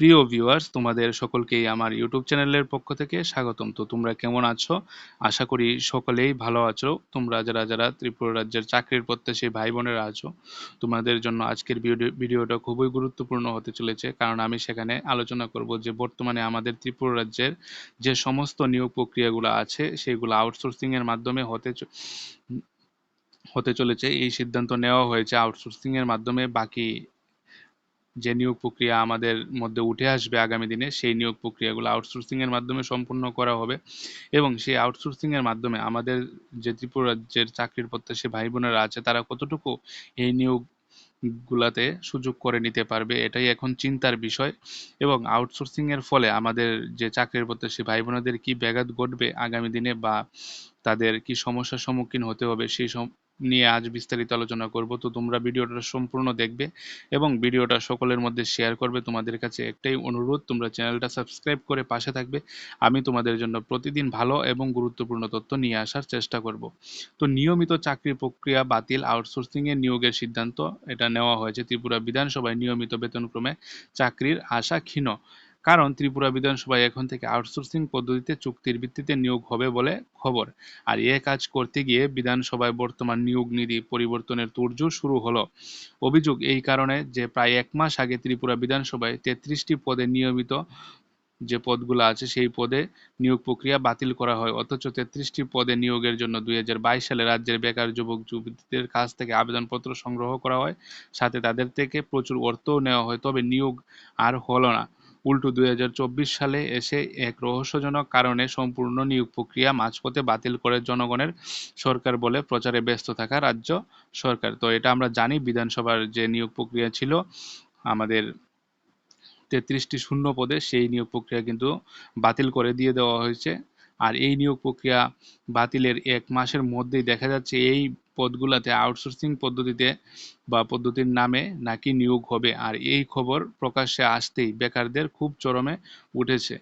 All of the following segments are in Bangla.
প্রিয় ভিউয়ার্স তোমাদের সকলকেই আমার ইউটিউব চ্যানেলের পক্ষ থেকে স্বাগতম। তো তোমরা কেমন আছো? আশা করি সকলেই ভালো আছো। তোমরা যারা যারা ত্রিপুরা রাজ্যের চাকরির প্রত্যাশী ভাই বোনেরা আছো, তোমাদের জন্য আজকের ভিডিও ভিডিওটা খুবই গুরুত্বপূর্ণ হতে চলেছে। কারণ আমি সেখানে আলোচনা করব যে বর্তমানে আমাদের ত্রিপুরা রাজ্যের যে সমস্ত নিয়োগ প্রক্রিয়াগুলো আছে, সেগুলো আউটসোর্সিংয়ের মাধ্যমে হতে হতে চলেছে। এই সিদ্ধান্ত নেওয়া হয়েছে আউটসোর্সিংয়ের মাধ্যমে। বাকি যে নিয়োগ প্রক্রিয়া আমাদের মধ্যে উঠে আসবে আগামী দিনে, সেই নিয়োগ প্রক্রিয়াগুলো আউটসোর্সিং এর মাধ্যমে সম্পূর্ণ করা হবে। এবং সেই আউটসোর্সিং এর মাধ্যমে আমাদের যে ত্রিপুরা রাজ্যের চাকরির প্রত্যাশী ভাই বোনেরা আছে, তারা কতটুকু এই নিয়োগ গুলাতে সুযোগ করে নিতে পারবে, এটাই এখন চিন্তার বিষয়। এবং আউটসোর্সিং এর ফলে আমাদের যে চাকরির প্রত্যাশী ভাই বোনেদের কি ব্যাঘাত ঘটবে আগামী দিনে বা তাদের কি সমস্যার সম্মুখীন হতে হবে, সেই নিয়ে আজ বিস্তারিত আলোচনা করব। তো তোমরা ভিডিওটা সম্পূর্ণ দেখবে এবং ভিডিওটা সকলের মধ্যে শেয়ার করবে। তোমাদের কাছে একটাই অনুরোধ, তোমরা চ্যানেলটা সাবস্ক্রাইব করে পাশে থাকবে। আমি তোমাদের জন্য প্রতিদিন ভালো এবং গুরুত্বপূর্ণ তথ্য নিয়ে আসার চেষ্টা করব। তো নিয়মিত চাকরি প্রক্রিয়া বাতিল আউটসোর্সিং এর নিয়োগের সিদ্ধান্ত এটা নেওয়া হয়েছে ত্রিপুরা বিধানসভায় নিয়মিত বেতনক্রমে চাকরির আশা ক্ষীণ কারণ ত্রিপুরা বিধানসভায় এখন থেকে আউটসোর্সিং পদ্ধতিতে চুক্তির ভিত্তিতে নিয়োগ হবে বলে খবর। আর এ কাজ করতে গিয়ে বিধানসভায় বর্তমান নিয়োগ নীতি পরিবর্তনের তোড়জোড় শুরু হলো। অভিযোগ এই কারণে যে প্রায় এক মাস আগে ত্রিপুরা বিধানসভায় তেত্রিশটি পদে নিয়মিত যে পদগুলো আছে সেই পদে নিয়োগ প্রক্রিয়া বাতিল করা হয়। অথচ তেত্রিশটি পদে নিয়োগের জন্য দুই হাজার বাইশ সালে রাজ্যের বেকার যুবক যুবতীদের কাছ থেকে আবেদনপত্র সংগ্রহ করা হয়। সাথে তাদের থেকে প্রচুর অর্থও নেওয়া হয়। তবে নিয়োগ আর হলো না। উল্টো দুই হাজার চব্বিশ সালে এসে এক রহস্যজনক কারণে সম্পূর্ণ নিয়োগ প্রক্রিয়া মাঝপথে বাতিল করে জনগণের সরকার বলে প্রচারে ব্যস্ত থাকা রাজ্য সরকার। তো এটা আমরা জানি, বিধানসভার যে নিয়োগ প্রক্রিয়া ছিল, আমাদের তেত্রিশটি শূন্য পদে সেই নিয়োগ প্রক্রিয়া কিন্তু বাতিল করে দিয়ে দেওয়া হয়েছে। আর এই নিয়োগ প্রক্রিয়া বাতিলের এক মাসের মধ্যেই দেখা যাচ্ছে এই পদগুলোতে আউটসোর্সিং পদ্ধতিতে বা পদ্ধতির নামে নাকি নিয়োগ হবে। আর এই খবর প্রকাশ্যে আসতেই বেকারদের খুব চরমে উঠেছে।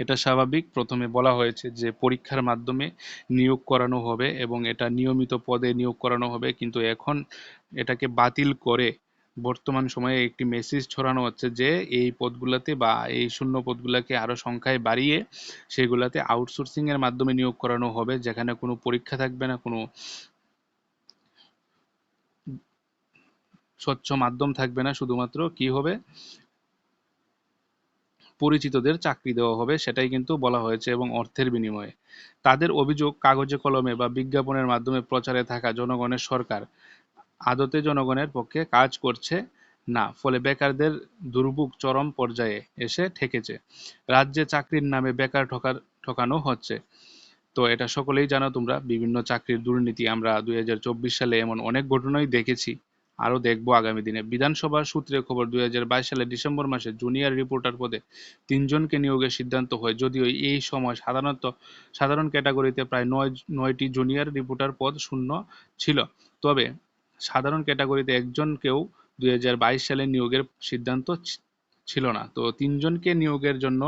এটা স্বাভাবিক। প্রথমে বলা হয়েছে যে পরীক্ষার মাধ্যমে নিয়োগ করানো হবে এবং এটা নিয়মিত পদে নিয়োগ করানো হবে। কিন্তু এখন এটাকে বাতিল করে বর্তমান সময়ে একটি মেসেজ ছড়ানো হচ্ছে যে, এই পদগুলোতে বা এই শূন্য পদগুলোকে আরও সংখ্যায় বাড়িয়ে সেগুলাতে আউটসোর্সিং এর মাধ্যমে নিয়োগ করানো হবে, যেখানে কোনো পরীক্ষা থাকবে না, কোনো স্বচ্ছ মাধ্যম থাকবে না, শুধুমাত্র কি হবে? পরিচিতদের চাকরি দেওয়া হবে, সেটাই কিন্তু বলা হয়েছে এবং অর্থের বিনিময়ে। তাদের অভিযোগ কাগজে কলমে বা বিজ্ঞাপনের মাধ্যমে প্রচারে থাকা জনগণের সরকার আদতে জনগণের পক্ষে কাজ করছে না, ফলে বেকারদের দুর্ভোগ চরম পর্যায়ে এসে ঠেকেছে। রাজ্যে চাকরির নামে বেকার ঠকার, ঠকানো হচ্ছে। তো এটা সকলেই জানো তোমরা, বিভিন্ন চাকরির দুর্নীতি। আমরা দুই হাজার চব্বিশ সালে এমন অনেক ঘটনাই দেখেছি, আরও দেখব আগামী দিনে। বিধানসভার সূত্রে খবর, দুই সালে ডিসেম্বর মাসে জুনিয়র রিপোর্টার পদে তিনজনকে নিয়োগের সিদ্ধান্ত হয়। যদিও এই সময় সাধারণত, সাধারণ ক্যাটাগরিতে প্রায় নয়, নয়টি জুনিয়র রিপোর্টার পদ শূন্য ছিল। তবে সাধারণ ক্যাটাগরিতে একজনকেও দুই হাজার বাইশ সালে নিয়োগের সিদ্ধান্ত ছিল না। তো তিনজনকে নিয়োগের জন্য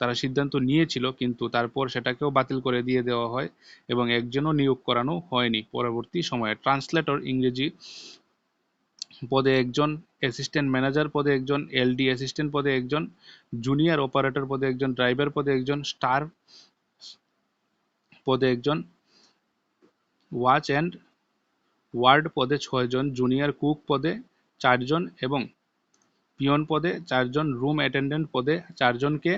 তারা সিদ্ধান্ত নিয়েছিল, কিন্তু তারপর সেটাকেও বাতিল করে দিয়ে দেওয়া হয় এবং একজনও নিয়োগ করানো হয়নি। পরবর্তী সময়ে ট্রান্সলেটর ইংরেজি পদে একজন অ্যাসিস্ট্যান্ট ম্যানেজার পদে একজন, এলডি অ্যাসিস্ট্যান্ট পদে একজন, জুনিয়র অপারেটর পদে একজন, ড্রাইভার পদে একজন, স্টার পদে একজন, ওয়াচ অ্যান্ড ওয়ার্ড পদে ছয়জন, জুনিয়র কুক পদে চারজন এবং পিয়ন পদে চারজন, রুম অ্যাটেন্ডেন্ট পদে চারজনকে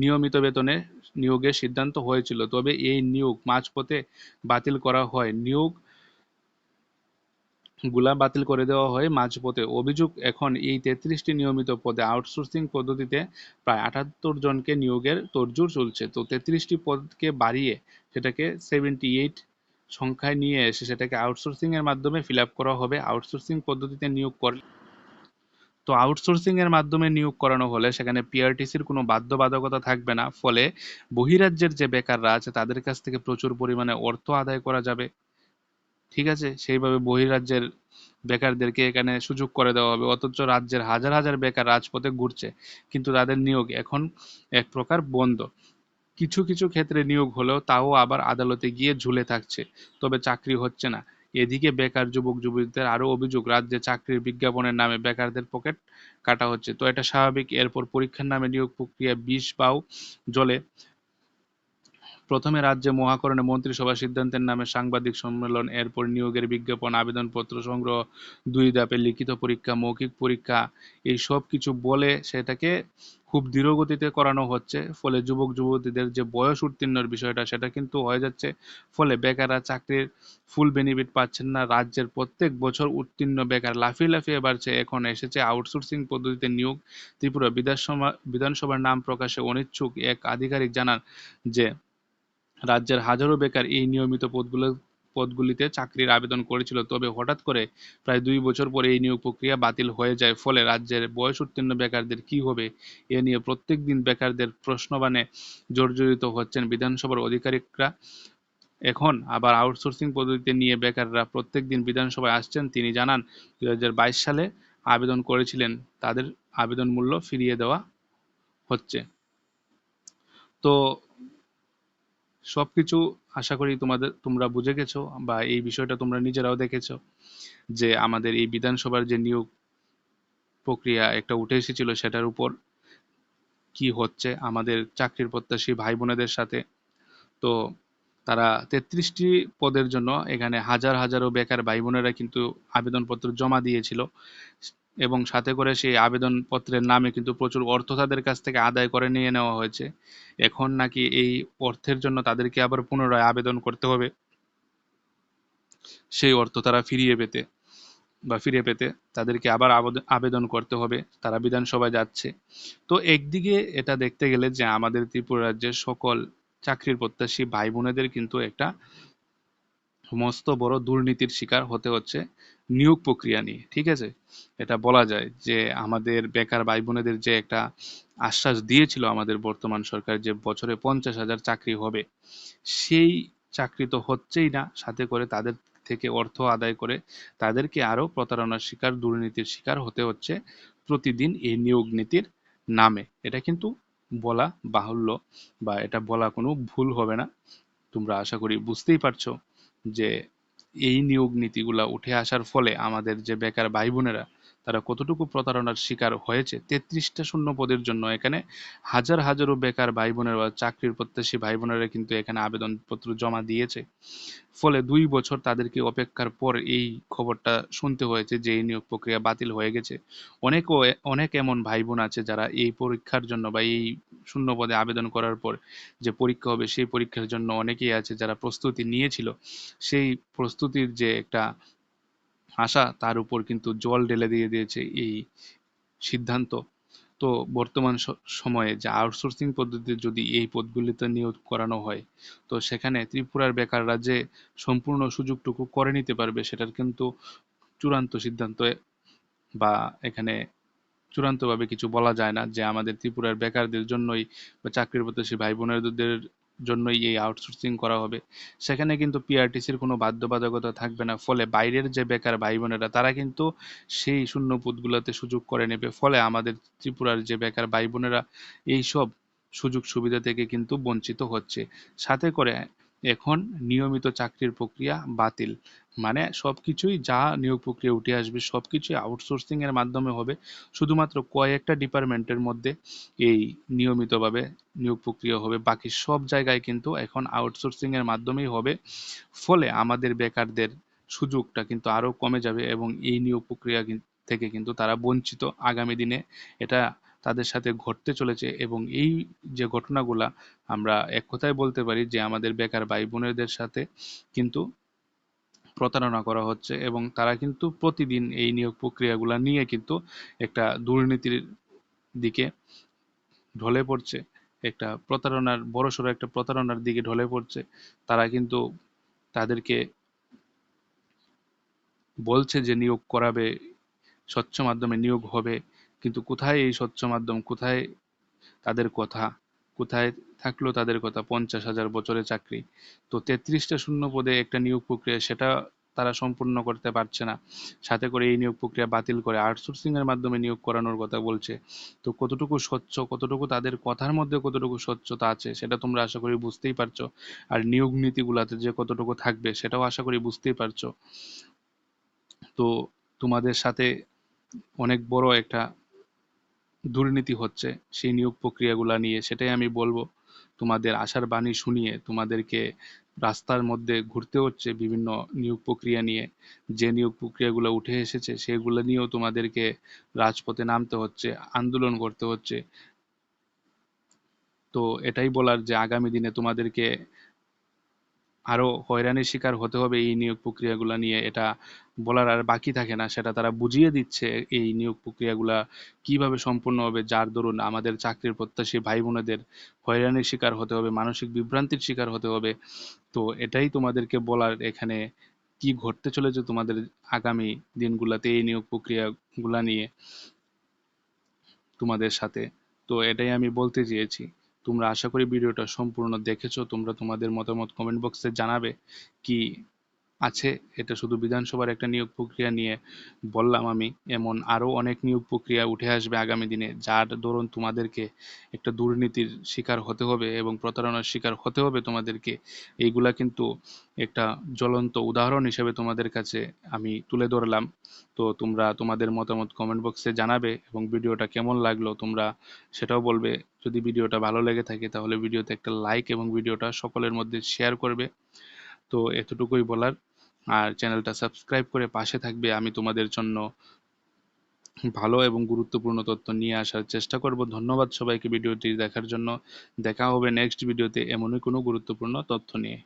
নিয়মিত বেতনে নিয়োগের সিদ্ধান্ত হয়েছিল। তবে এই নিয়োগ মাঝপথে বাতিল করা হয়। নিয়োগগুলা বাতিল করে দেওয়া হয় মাঝপথে। অভিযোগ, এখন এই তেত্রিশটি নিয়মিত পদে আউটসোর্সিং পদ্ধতিতে প্রায় আটাত্তর জনকে নিয়োগের তোড়জোড় চলছে। তো তেত্রিশটি পদকে বাড়িয়ে সেটাকে সেভেন্টি এইট সংখ্যায় নিয়ে এসে সেটাকে আউটসোর্সিং এর মাধ্যমে ফিল আপ করা হবে। আউটসোর্সিং পদ্ধতিতে নিয়োগ করলে তো আউটসোর্সিং এর মাধ্যমে নিয়োগ করানো হলে সেখানে পিআরটিসির কোনো বাধ্যবাধকতা থাকবে না। ফলে বহিরাজ্যের যে বেকাররা আছে, তাদের কাছ থেকে প্রচুর পরিমাণে অর্থ আদায় করা যাবে। ঠিক আছে? সেইভাবে বহিরাজ্যের বেকারদেরকে এখানে সুযোগ করে দেওয়া হবে। অথচ রাজ্যের হাজার হাজার বেকার রাজপথে ঘুরছে। কিন্তু তাদের নিয়োগ এখন এক প্রকার বন্ধ। কিছু কিছু ক্ষেত্রে নিয়োগ হলেও তাও আবার আদালতে গিয়ে ঝুলে থাকছে, তবে চাকরি হচ্ছে না। এদিকে বেকার যুবক, যুবতীদের আরও অভিযোগ রাজ্যে চাকরির বিজ্ঞাপনের নামে বেকারদের পকেট কাটা হচ্ছে। তো এটা স্বাভাবিক। এরপর পরীক্ষার নামে নিয়োগ প্রক্রিয়া বিষ পাও জলে। প্রথমে রাজ্যে মহাকরণে মন্ত্রিসভার সিদ্ধান্তের নামে সাংবাদিক সম্মেলন, এরপর নিয়োগের বিজ্ঞাপন, আবেদনপত্র সংগ্রহ, দুই ধাপে লিখিত পরীক্ষা, মৌখিক পরীক্ষা, এই সব কিছু বলে সেটাকে খুব ধীরগতিতে করানো হচ্ছে। ফলে যুবক, যুবতীদের যে বয়স উত্তীর্ণের বিষয়টা, সেটা কিন্তু হয়ে যাচ্ছে। ফলে বেকাররা চাকরির ফুল বেনিফিট পাচ্ছেন না। রাজ্যের প্রত্যেক বছর উত্তীর্ণ বেকার লাফিয়ে লাফিয়ে বাড়ছে। এখন এসেছে আউটসোর্সিং পদ্ধতিতে নিয়োগ। ত্রিপুরা বিধানসভা, বিধানসভার নাম প্রকাশে অনিচ্ছুক এক আধিকারিক জানান যে রাজ্যের হাজারো বেকার এই নিয়মিত পদগুলো, পদগুলিতে চাকরির আবেদন করেছিল। তবে হঠাৎ করে প্রায় দুই বছর পরে এই নিয়োগ প্রক্রিয়া বাতিল হয়ে যায়। ফলে রাজ্যের বয়স উত্তীর্ণ বেকারদের কি হবে এ নিয়ে প্রত্যেক দিন বেকারদের প্রশ্নবাণে জর্জরিত হচ্ছেন বিধানসভার অধিকারিকরা এখন আবার আউটসোর্সিং পদ্ধতিতে নিয়ে বেকাররা প্রত্যেক দিন বিধানসভায় আসছেন। তিনি জানান, দুই হাজার বাইশ সালে আবেদন করেছিলেন। তাদের আবেদন মূল্য ফিরিয়ে দেওয়া হচ্ছে। তো সবকিছু আশা করি তোমাদের, তোমরা বুঝে গেছো বা এই বিষয়টা তোমরা নিজেরাও দেখেছ যে আমাদের এই বিধানসভার যে নিয়োগ প্রক্রিয়া একটা উঠে এসেছিল সেটার উপর কি হচ্ছে, আমাদের চাকরির প্রত্যাশী ভাই বোনেদের সাথে। তো তারা তেত্রিশটি পদের জন্য এখানে হাজার হাজারো বেকার ভাই বোনেরা কিন্তু আবেদনপত্র জমা দিয়েছিল। এবং সাথে করে সেই আবেদনপত্রের নামে কিন্তু প্রচুর অর্থ তাদের কাছ থেকে আদায় করে নিয়ে নেওয়া হয়েছে। এখন নাকি এই অর্থের জন্য তাদেরকে আবার পুনরায় আবেদন করতে হবে। সেই অর্থ তারা ফিরিয়ে পেতে বা ফিরে পেতে তাদেরকে আবার আবেদন করতে হবে। তারা বিধানসভায় যাচ্ছে। তো একদিকে এটা দেখতে গেলে যে আমাদের ত্রিপুরা রাজ্যের সকল চাকরির প্রত্যাশী ভাই বোনেদের কিন্তু একটা মস্ত বড় দুর্নীতির শিকার হতে হচ্ছে নিয়োগ প্রক্রিয়া নিয়ে, ঠিক আছে? এটা বলা যায় যে আমাদের বেকার ভাই বোনেদের যে একটা আশ্বাস দিয়েছিল আমাদের বর্তমান সরকার যে বছরে পঞ্চাশ হাজার চাকরি হবে, সেই চাকরি তো হচ্ছেই না। সাথে করে তাদের থেকে অর্থ আদায় করে তাদেরকে আরও প্রতারণার শিকার, দুর্নীতির শিকার হতে হচ্ছে প্রতিদিন এই নিয়োগ নীতির নামে। এটা কিন্তু বলা বাহুল্য বা এটা বলা কোনো ভুল হবে না। তোমরা আশা করি বুঝতেই পারছ। যে এই নিয়োগ নীতিগুলা উঠে আসার ফলে আমাদের যে বেকার ভাই বোনেরা তারা কতটুকু প্রতারণার শিকার হয়েছে, তেত্রিশটা শূন্য পদের জন্য এখানে হাজার হাজারো বেকার ভাই বোনেরা চাকরির প্রত্যাশী ভাই বোনেরা কিন্তু এখানে আবেদনপত্র জমা দিয়েছে। ফলে দুই বছর তাদেরকে অপেক্ষার পর এই খবরটা শুনতে হয়েছে যে এই নিয়োগ প্রক্রিয়া বাতিল হয়ে গেছে। অনেক অনেক এমন ভাই বোন আছে যারা এই পরীক্ষার জন্য বা এই শূন্য পদে আবেদন করার পর যে পরীক্ষা হবে সেই পরীক্ষার জন্য অনেকেই আছে যারা প্রস্তুতি নিয়েছিল। সেই প্রস্তুতির যে একটা আশা তার উপর কিন্তু জল ঢেলে দিয়ে দিয়েছে এই সিদ্ধান্ত। তো বর্তমান সময়ে যে আউটসোর্সিং পদ্ধতিতে যদি এই পদগুলিতে নিয়োগ করানো হয়, তো সেখানে ত্রিপুরার বেকাররা যে সম্পূর্ণ সুযোগটুকু করে নিতে পারবে সেটার কিন্তু চূড়ান্ত সিদ্ধান্ত বা এখানে চূড়ান্তভাবে কিছু বলা যায় না যে আমাদের ত্রিপুরার বেকারদের জন্যই বা চাকরির প্রত্যাশী ভাই বোনেদের জন্যই এই আউটসোর্সিং করা হবে। সেখানে কিন্তু পিআরটিসির কোনো বাধ্যবাধকতা থাকবে না। ফলে বাইরের যে বেকার ভাই বোনেরা, তারা কিন্তু সেই শূন্য পদগুলোতে সুযোগ করে নেবে। ফলে আমাদের ত্রিপুরার যে বেকার ভাই বোনেরা এইসব সুযোগ সুবিধা থেকে কিন্তু বঞ্চিত হচ্ছে। সাথে করে এখন নিয়মিত চাকরির প্রক্রিয়া বাতিল। মানে সব কিছুই যা নিয়োগ প্রক্রিয়া উঠে আসবে, সবকিছুই আউটসোর্সিং এর মাধ্যমে হবে। শুধুমাত্র কয়েকটা ডিপার্টমেন্টের মধ্যে এই নিয়মিতভাবে নিয়োগ প্রক্রিয়া হবে। বাকি সব জায়গায় কিন্তু এখন আউটসোর্সিং এর মাধ্যমেই হবে। ফলে আমাদের বেকারদের সুযোগটা কিন্তু আরও কমে যাবে এবং এই নিয়োগ প্রক্রিয়া থেকে কিন্তু তারা বঞ্চিত। আগামী দিনে এটা তাদের সাথে ঘটতে চলেছে এবং এই যে ঘটনাগুলা আমরা এক কথায় বলতে পারি যে আমাদের বেকার ভাই বোনেদের সাথে কিন্তু প্রতারণা করা হচ্ছে এবং তারা কিন্তু প্রতিদিন এই নিয়োগ প্রক্রিয়াগুলো নিয়ে কিন্তু একটা দুর্নীতির দিকে ঢলে পড়ছে, একটা প্রতারণার, বড়সড় একটা প্রতারণার দিকে ঢলে পড়ছে। তারা কিন্তু তাদেরকে বলছে যে নিয়োগ করাবে, স্বচ্ছ মাধ্যমে নিয়োগ হবে, কিন্তু কোথায় এই স্বচ্ছ মাধ্যম, কোথায় তাদের কথা? কোথায় থাকল তাদের কথা, পঞ্চাশ হাজার বছরের চাকরি। তো তেত্রিশটা শূন্য পদে একটা নিয়োগ প্রক্রিয়া, সেটা তারা সম্পূর্ণ করতে পারছে না। সাথে করে এই নিয়োগ প্রক্রিয়া বাতিল করে আউটসোর্সিং এর মাধ্যমে নিয়োগ করানোর কথা বলছে। তো কতটুকু স্বচ্ছ, কতটুকু তাদের কথার মধ্যে কতটুকু স্বচ্ছতা আছে, সেটা তোমরা আশা করি বুঝতেই পারছ। আর নিয়োগ নীতিগুলাতে যে কতটুকু থাকবে, সেটাও আশা করি বুঝতেই পারছ। তো তোমাদের সাথে অনেক বড় একটা দুর্নীতি হচ্ছে, সেই নিয়োগ প্রক্রিয়াগুলো নিয়ে, সেটাই আমি বলব। তোমাদের আশার বাণী শুনিয়ে তোমাদেরকে রাস্তার মধ্যে ঘুরতে হচ্ছে বিভিন্ন নিয়োগ প্রক্রিয়া নিয়ে। যে নিয়োগ প্রক্রিয়াগুলো উঠে এসেছে, সেগুলো নিয়েও তোমাদেরকে রাজপথে নামতে হচ্ছে, আন্দোলন করতে হচ্ছে। তো এটাই বলার যে আগামী দিনে তোমাদেরকে আরও হয়রানির শিকার হতে হবে এই নিয়োগ প্রক্রিয়াগুলো নিয়ে, এটা বলার আর বাকি থাকে না, সেটা তারা বুঝিয়ে দিচ্ছে এই নিয়োগ প্রক্রিয়াগুলা কীভাবে সম্পূর্ণ হবে, যার দরুন আমাদের চাকরির প্রত্যাশী ভাই বোনেদের হয়রানির শিকার হতে হবে, মানসিক বিভ্রান্তির শিকার হতে হবে। তো এটাই তোমাদেরকে বলার এখানে কি ঘটতে চলেছে তোমাদের আগামী দিনগুলোতে এই নিয়োগ প্রক্রিয়াগুলা নিয়ে তোমাদের সাথে। তো এটাই আমি বলতে চেয়েছি। তোমরা আশা করি ভিডিওটা সম্পূর্ণ দেখেছ, তোমরা তোমাদের মতামত কমেন্ট বক্সে জানাবে কি আছে, এটা শুধু বিধানসভার একটা নিয়োগ প্রক্রিয়া নিয়ে বললাম আমি। এমন আরও অনেক নিয়োগ প্রক্রিয়া উঠে আসবে আগামী দিনে, যার দরুন তোমাদেরকে একটা দুর্নীতির শিকার হতে হবে এবং প্রতারণার শিকার হতে হবে তোমাদেরকে। এইগুলা কিন্তু একটা জ্বলন্ত উদাহরণ হিসেবে তোমাদের কাছে আমি তুলে ধরলাম। তো তোমরা তোমাদের মতামত কমেন্ট বক্সে জানাবে এবং ভিডিওটা কেমন লাগল তোমরা সেটাও বলবে। যদি ভিডিওটা ভালো লেগে থাকে তাহলে ভিডিওতে একটা লাইক এবং ভিডিওটা সকলের মধ্যে শেয়ার করবে। তো এতটুকুই বলার। আর চ্যানেলটা সাবস্ক্রাইব করে পাশে থাকবে। আমি তোমাদের জন্য ভালো এবং গুরুত্বপূর্ণ তথ্য নিয়ে আসার চেষ্টা করব। ধন্যবাদ সবাইকে ভিডিওটি দেখার জন্য। দেখা হবে নেক্সট ভিডিওতে এমনই কোনো গুরুত্বপূর্ণ তথ্য নিয়ে।